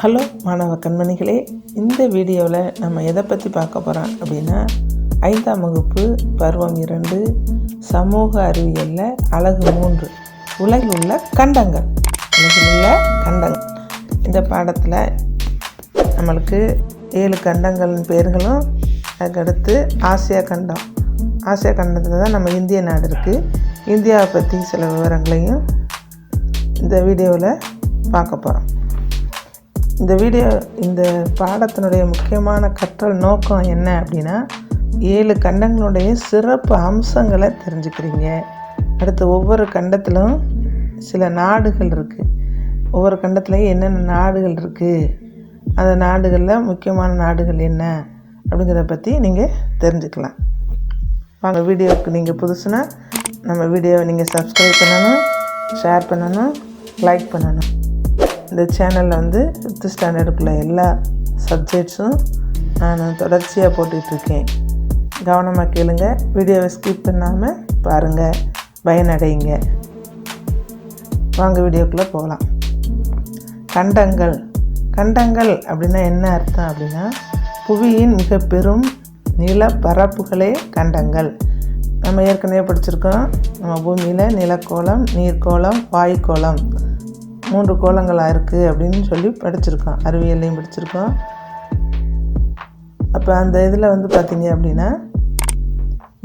Hello மாணவ கண்மணிகளே இந்த வீடியோவில் நம்ம எதை பற்றி பார்க்க போகிறோம் அப்படின்னா ஐந்தாம் வகுப்பு பருவம் இரண்டு சமூக அறிவியலில் அழகு மூன்று உலகில் உள்ள கண்டங்கள். உலகில் உள்ள கண்டங்கள். இந்த பாடத்தில் நம்மளுக்கு ஏழு கண்டங்களின் பேர்களும் அதுக்கடுத்து ஆசியா கண்டம். ஆசியா கண்டத்தில் தான் நம்ம இந்திய நாடு இருக்குது இந்தியாவை பற்றி சில விவரங்களையும் இந்த வீடியோவில் பார்க்க போகிறோம் இந்த வீடியோ இந்த பாடத்தினுடைய முக்கியமான கற்றல் நோக்கம் என்ன அப்படின்னா ஏழு கண்டங்களுடைய சிறப்பு அம்சங்களை தெரிஞ்சுக்கிறீங்க. அடுத்து ஒவ்வொரு கண்டத்திலும் சில நாடுகள் இருக்குது ஒவ்வொரு கண்டத்துலேயும் என்னென்ன நாடுகள் இருக்குது அந்த நாடுகளில் முக்கியமான நாடுகள் என்ன அப்படிங்கிறத பற்றி நீங்கள் தெரிஞ்சுக்கலாம். வாங்க வீடியோவுக்கு நீங்கள் புதுசுனா நம்ம வீடியோவை நீங்கள் சப்ஸ்கிரைப் பண்ணணும் ஷேர் பண்ணணும் லைக் பண்ணணும். இந்த சேனலில் வந்து ஃபிஃப்த்து ஸ்டாண்டர்டுக்குள்ள எல்லா சப்ஜெக்ட்ஸும் நான் தொடர்ச்சியாக போட்டுட்ருக்கேன். கவனமாக கேளுங்க வீடியோவை ஸ்கிப் பண்ணாமல் பாருங்கள் பயனடைங்க. வாங்க வீடியோக்குள்ளே போகலாம். கண்டங்கள். கண்டங்கள் அப்படின்னா என்ன அர்த்தம் அப்படின்னா புவியின் மிக பெரும் நிலப்பரப்புகளே கண்டங்கள். நம்ம ஏற்கனவே படிச்சிருக்கோம் நம்ம பூமியில் நிலக்கோளம் நீர்க்கோளம் வாய்க்கோளம் மூன்று கோலங்களாக இருக்குது அப்படின்னு சொல்லி படிச்சிருக்கோம். அறிவியல்லையும் படிச்சிருக்கோம். அப்போ அந்த இதில் வந்து பார்த்திங்க அப்படின்னா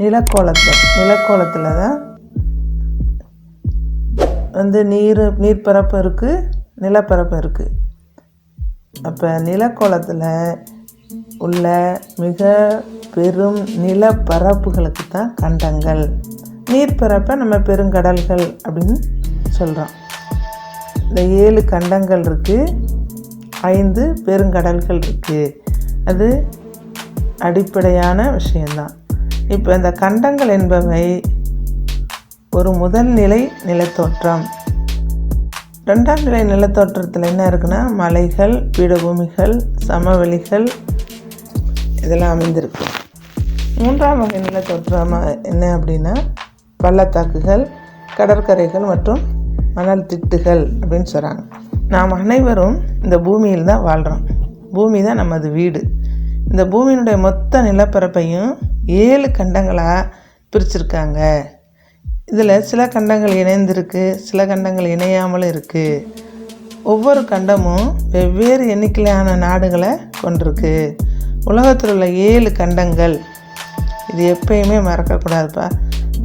நிலக்கோலத்தில் நிலக்கோளத்தில் தான் வந்து நீர் நீர்ப்பரப்பு இருக்குது நிலப்பரப்பு இருக்குது அப்போ நிலக்கோளத்தில் உள்ள மிக பெரும் நிலப்பரப்புகளுக்கு தான் கண்டங்கள். நீர்ப்பரப்பை நம்ம பெருங்கடல்கள் அப்படின்னு சொல்கிறோம் இந்த ஏழு கண்டங்கள் இருக்குது ஐந்து பெருங்கடல்கள் இருக்குது அது அடிப்படையான விஷயந்தான் இப்போ இந்த கண்டங்கள் என்பவை ஒரு முதல் நிலை நிலத்தோற்றம். ரெண்டாம் நிலை நிலத்தோற்றத்தில் என்ன இருக்குன்னா மலைகள் பீடபூமிகள் சமவெளிகள் இதெல்லாம் அமைந்திருக்கு. மூன்றாம் வகை நிலத்தோற்றம் என்ன அப்படின்னா பள்ளத்தாக்குகள் கடற்கரைகள் மற்றும் மணல் திட்டுகள் அப்படின்னு சொல்கிறாங்க நாம் அனைவரும் இந்த பூமியில் தான் வாழ்கிறோம் பூமி தான் நமது வீடு. இந்த பூமியினுடைய மொத்த நிலப்பரப்பையும் ஏழு கண்டங்களாக பிரிச்சிருக்காங்க. இதில் சில கண்டங்கள் இணைந்திருக்கு சில கண்டங்கள் இணையாமலும் இருக்குது ஒவ்வொரு கண்டமும் வெவ்வேறு எண்ணிக்கையிலான நாடுகளை கொண்டிருக்கு. உலகத்தில் உள்ள ஏழு கண்டங்கள் இது எப்பயுமே மறக்கக்கூடாதுப்பா.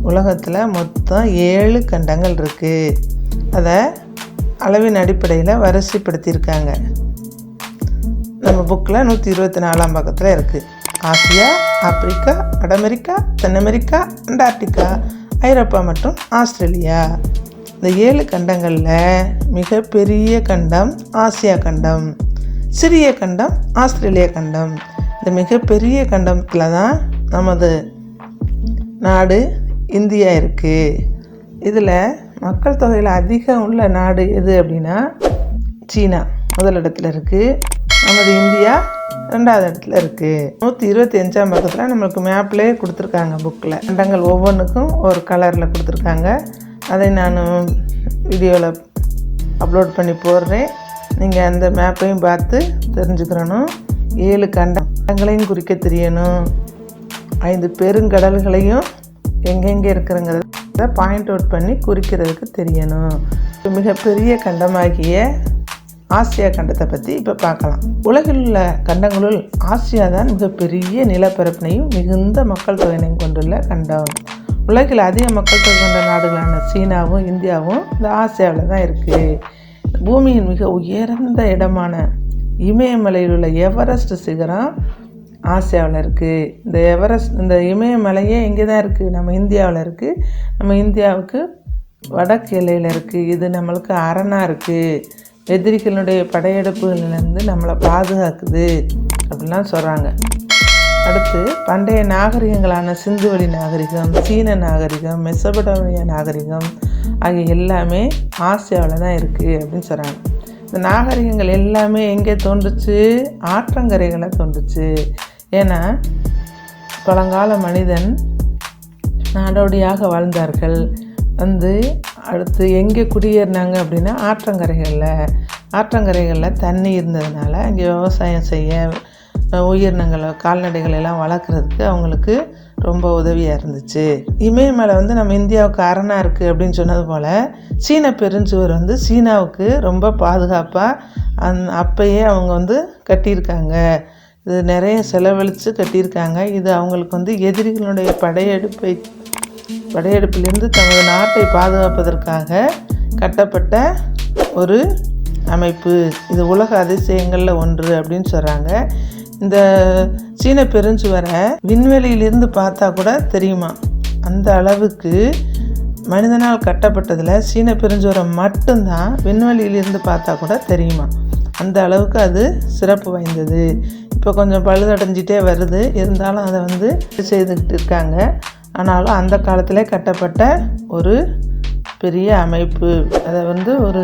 உலகத்தில் மொத்தம் ஏழு கண்டங்கள் இருக்குது அதை அளவின் அடிப்படையில் வரிசைப்படுத்தியிருக்காங்க. நம்ம புக்கில் நூற்றி இருபத்தி நாலாம் பக்கத்தில் இருக்குது ஆசியா ஆப்பிரிக்கா வட அமெரிக்கா தென் அமெரிக்கா அண்டார்டிகா ஐரோப்பா மற்றும் ஆஸ்திரேலியா. இந்த ஏழு கண்டங்களில் மிகப்பெரிய கண்டம் ஆசியா கண்டம் சிறிய கண்டம் ஆஸ்திரேலியா கண்டம். இந்த மிகப்பெரிய கண்டத்தில் தான் நமது நாடு இந்தியா இருக்குது இதில் மக்கள் தொகையில் அதிகம் உள்ள நாடு எது அப்படின்னா சீனா முதல் இடத்துல இருக்குது நமது இந்தியா ரெண்டாவது இடத்துல இருக்குது நூற்றி இருபத்தி அஞ்சாம் பக்கத்தில் நம்மளுக்கு மேப்லேயே கொடுத்துருக்காங்க புக்கில் இடங்கள் ஒவ்வொன்றுக்கும் ஒரு கலரில் கொடுத்துருக்காங்க. அதை நான் வீடியோவில் அப்லோட் பண்ணி போடுறேன். நீங்கள் அந்த மேப்பையும் பார்த்து தெரிஞ்சுக்கிறணும் ஏழு கண்டங்களையும் குறிக்க தெரியணும். ஐந்து பெருங்கடல்களையும் எங்கெங்கே இருக்கிறங்கிறத பாயிண்ட் அவுட் பண்ணி குறிக்கிறதுக்கு தெரியணும். மிகப்பெரிய கண்டமாகிய ஆசியா கண்டத்தை பற்றி இப்போ பார்க்கலாம். உலகில் உள்ள கண்டங்களுள் ஆசியா தான் மிகப்பெரிய நிலப்பரப்பினையும் மிகுந்த மக்கள் தொகையினையும் கொண்டுள்ள கண்டம். உலகில் அதிக மக்கள் தொகை கொண்ட நாடுகளான சீனாவும் இந்தியாவும் இந்த ஆசியாவில் தான் இருக்குது பூமியின் மிக உயர்ந்த இடமான இமயமலையில் உள்ள எவரெஸ்ட் சிகரம் ஆசியாவில் இருக்குது இந்த எவரெஸ்ட் இந்த இமயமலையே இங்கே தான் இருக்குது நம்ம இந்தியாவில் இருக்குது நம்ம இந்தியாவுக்கு வடக்கு எல்லையில் இருக்குது இது நம்மளுக்கு அரணாக இருக்குது எதிரிகளுடைய படையெடுப்புகளிலிருந்து நம்மளை பாதுகாக்குது அப்படிலாம் சொல்கிறாங்க அடுத்து பண்டைய நாகரிகங்களான சிந்துவெளி நாகரிகம் சீன நாகரிகம் மெசபடோமிய நாகரிகம் ஆகிய எல்லாமே ஆசியாவில் தான் இருக்குது அப்படின்னு சொல்கிறாங்க இந்த நாகரிகங்கள் எல்லாமே எங்கே தோன்றுச்சு? ஆற்றங்கரைகளை தோன்றுச்சு. ஏன்னா பழங்கால மனிதன் நாடோடியாக வாழ்ந்தார்கள். வந்து அடுத்து எங்கே குடியேறினாங்க அப்படின்னா ஆற்றங்கரைகளில். ஆற்றங்கரைகளில் தண்ணி இருந்ததுனால அங்கே விவசாயம் செய்ய உயிரினங்களை கால்நடைகள் எல்லாம் வளர்க்குறதுக்கு அவங்களுக்கு ரொம்ப உதவியாக இருந்துச்சு. இமயமலை வந்து நம்ம இந்தியாவுக்கு அரணாக இருக்குது அப்படின்னு சொன்னது போல் சீன பெருஞ்சுவர் வந்து சீனாவுக்கு ரொம்ப பாதுகாப்பாக அந் அப்பயே அவங்க வந்து கட்டியிருக்காங்க. இது நிறைய செலவழித்து கட்டியிருக்காங்க. இது அவங்களுக்கு வந்து எதிரிகளுடைய படையெடுப்பை படையெடுப்பிலிருந்து தமது நாட்டை பாதுகாப்பதற்காக கட்டப்பட்ட ஒரு அமைப்பு. இது உலக அதிசயங்களில் ஒன்று அப்படின்னு சொல்கிறாங்க இந்த சீன பெருஞ்சுவரை விண்வெளியிலிருந்து பார்த்தா கூட தெரியுமா? அந்த அளவுக்கு மனிதனால் கட்டப்பட்டதில் சீன பெருஞ்சுவரம் மட்டும்தான் விண்வெளியிலிருந்து பார்த்தா கூட தெரியுமா? அந்த அளவுக்கு அது சிறப்பு வாய்ந்தது. இப்போ கொஞ்சம் பழுதடைஞ்சிட்டே வருது. இருந்தாலும் அதை வந்து செய்துக்கிட்டு இருக்காங்க. ஆனாலும் அந்த காலத்திலே கட்டப்பட்ட ஒரு பெரிய அமைப்பு. அதை வந்து ஒரு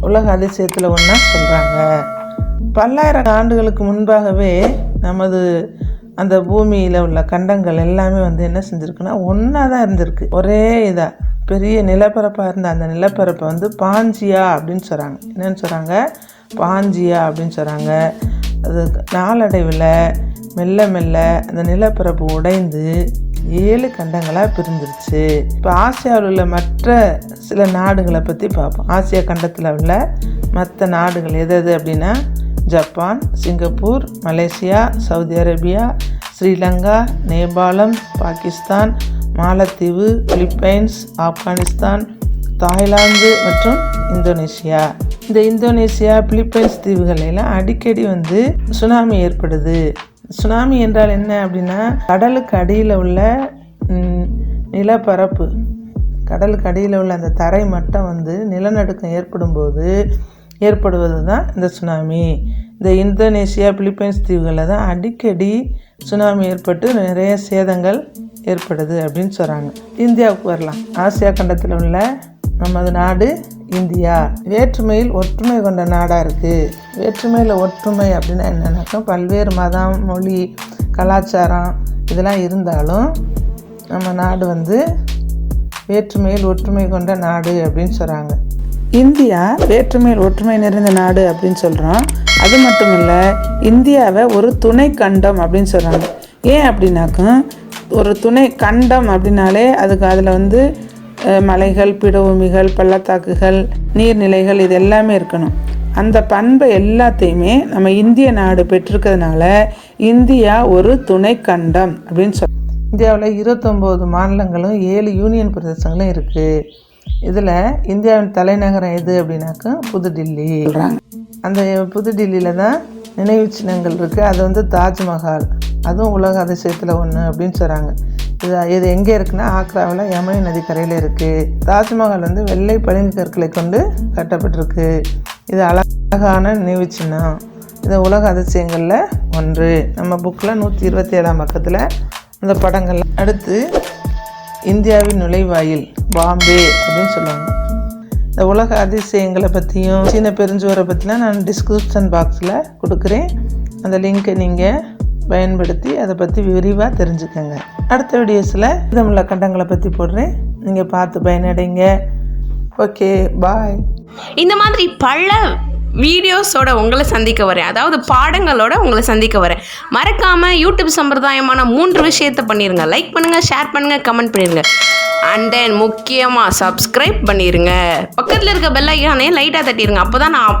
உலக அதிசயத்தில் ஒன்றா சொல்கிறாங்க பல்லாயிரம் ஆண்டுகளுக்கு முன்பாகவே நமது அந்த பூமியில் உள்ள கண்டங்கள் எல்லாமே வந்து என்ன செஞ்சுருக்குன்னா ஒன்றா தான் இருந்திருக்கு. ஒரே இதாக பெரிய நிலப்பரப்பாக இருந்த அந்த நிலப்பரப்பை வந்து பாஞ்சியா அப்படின்னு சொல்கிறாங்க என்னென்னு சொல்கிறாங்க பாஞ்சியா அப்படின்னு சொல்கிறாங்க அது நாளடைவில் மெல்ல மெல்ல அந்த நிலப்பரப்பு உடைந்து ஏழு கண்டங்களாக பிரிஞ்சிருச்சு. இப்போ ஆசியாவில் உள்ள மற்ற சில நாடுகளை பற்றி பார்ப்போம். ஆசியா கண்டத்தில் உள்ள மற்ற நாடுகள் எது எது அப்படின்னா Japan Singapore Malaysia Saudi Arabia Sri Lanka நேபாளம் பாகிஸ்தான் மாலத்தீவு பிலிப்பைன்ஸ் ஆப்கானிஸ்தான் தாய்லாந்து மற்றும் இந்தோனேஷியா. இந்த இந்தோனேசியா பிலிப்பைன்ஸ் தீவுகளெல்லாம் அடிக்கடி வந்து சுனாமி ஏற்படுது. சுனாமி என்றால் என்ன அப்படின்னா கடலுக்கு அடியில் உள்ள நிலப்பரப்பு கடலுக்கு அடியில் உள்ள அந்த தரை மட்டம் வந்து நிலநடுக்கம் ஏற்படும்போது ஏற்படுவது தான் இந்த சுனாமி. இந்த இந்தோனேசியா பிலிப்பைன்ஸ் தீவுகளில் தான் அடிக்கடி சுனாமி ஏற்பட்டு நிறைய சேதங்கள் ஏற்படுது அப்படின்னு சொல்கிறாங்க இந்தியாவுக்கு வரலாம். ஆசியா கண்டத்தில் உள்ள நமது நாடு இந்தியா. வேற்றுமையில் ஒற்றுமை கொண்ட நாடாக இருக்குது வேற்றுமையில் ஒற்றுமை அப்படின்னா என்னன்னாக்கா பல்வேறு மதம் மொழி கலாச்சாரம் இதெல்லாம் இருந்தாலும் நம்ம நாடு வந்து வேற்றுமையில் ஒற்றுமை கொண்ட நாடு அப்படின்னு சொல்கிறாங்க இந்தியா வேற்றுமையில் ஒற்றுமை நிறைந்த நாடு அப்படின்னு சொல்கிறோம் அது மட்டும் இல்லை இந்தியாவை ஒரு துணை கண்டம் அப்படின்னு சொல்கிறாங்க ஏன் அப்படின்னாக்கா ஒரு துணை கண்டம் அப்படின்னாலே அதுக்கு அதில் வந்து மலைகள் பிடபூமிகள் பள்ளத்தாக்குகள் நீர்நிலைகள் இது எல்லாமே இருக்கணும். அந்த பண்பை எல்லாத்தையுமே நம்ம இந்திய நாடு பெற்றிருக்கிறதுனால இந்தியா ஒரு துணை கண்டம் அப்படின்னு சொல். இந்தியாவில் இருபத்தொம்போது மாநிலங்களும் ஏழு யூனியன் பிரதேசங்களும் இருக்குது இதில் இந்தியாவின் தலைநகரம் எது அப்படின்னாக்கா புதுடில்லி. அந்த புதுடில்லியில் தான் நினைவு சின்னங்கள் இருக்குது அது வந்து தாஜ்மஹால். அதுவும் உலக அதிசயத்தில் ஒன்று அப்படின்னு சொல்கிறாங்க இது இது எங்கே இருக்குன்னா ஆக்ராவில் யமுனை நதிக்கரையில் இருக்குது தாஜ்மஹால் வந்து வெள்ளை பளிங்கு கற்களை கொண்டு கட்டப்பட்டிருக்கு. இது அழகான நினைவு சின்னம். இது உலக அதிசயங்களில் ஒன்று. நம்ம புக்கில் நூற்றி இருபத்தி ஏழாம் பக்கத்தில் இந்த படங்கள். அடுத்து இந்தியாவின் நுழைவாயில் பாம்பே அப்படின்னு சொல்லுவாங்க. இந்த உலக அதிசயங்களை பற்றியும் சீன பெருஞ்சுவரை பற்றிலாம் நான் டிஸ்கிரிப்ஷன் பாக்ஸில் கொடுக்குறேன். அந்த லிங்க்கை நீங்கள் பயன்படுத்தி அதை பற்றி விரிவாக தெரிஞ்சுக்கோங்க. அடுத்த வீடியோஸில் தமிழ் கண்டங்களை பற்றி போடுறேன். நீங்கள் பார்த்து பயனடைங்க. Okay bye. இந்த மாதிரி பல வீடியோஸோட உங்களை சந்திக்க வரேன். அதாவது பாடங்களோட உங்களை சந்திக்க வரேன். மறக்காமல் யூடியூப் சம்பிரதாயமான மூன்று விஷயத்தை பண்ணிடுங்க லைக் பண்ணுங்கள் ஷேர் பண்ணுங்கள் கமெண்ட் பண்ணிடுங்க அண்ட் தென் முக்கியமாக சப்ஸ்கிரைப் பண்ணிடுங்க பக்கத்தில் இருக்க பெல் ஐக்கானே லைட்டாக தட்டிடுங்க அப்போ தான் நான்